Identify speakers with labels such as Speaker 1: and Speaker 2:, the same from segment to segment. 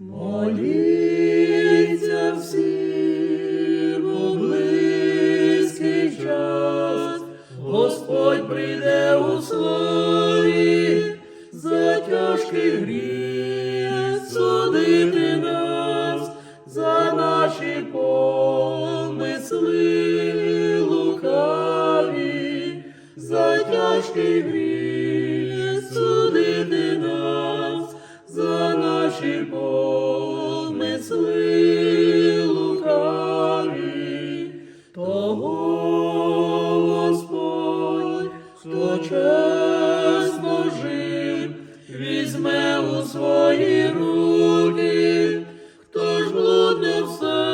Speaker 1: Моліться всі у близький час, Господь прийде у славі, за тяжкий гріх судити нас, за наші помисли лукаві, за тяжкий гріх у свої руки, хто ж блудне все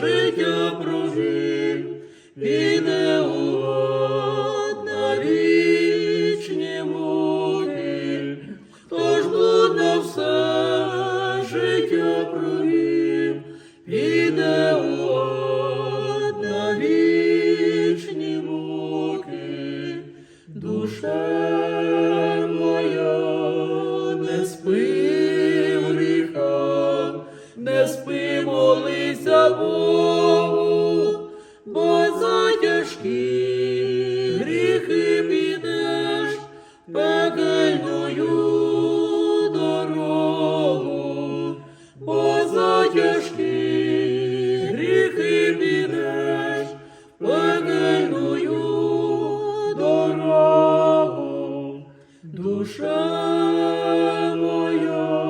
Speaker 1: життя прожив, піде у ад на вічні муки, хто ж блудне все життя провів, піде у ад на вічні муки, душе не спи, молися Богу, бо за тяжкі гріхи підеш пекельною дорогу, бо за тяжкі гріхи підеш пекельною дорогу, душа моя,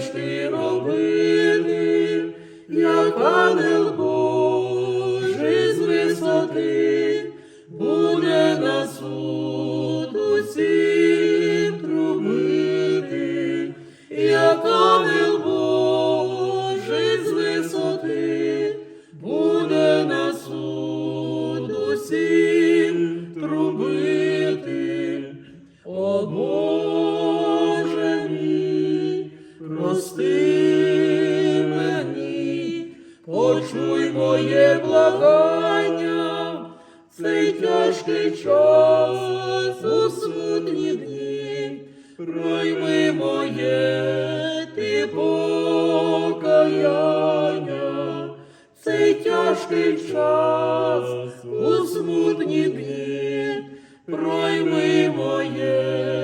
Speaker 1: будеш ти робити, як ангел Божий з висоти, буде на суд почуй моє благання, цей тяжкий час у смутні дні, пройми моє ти покаяння, цей тяжкий час у смутні дні, пройми моє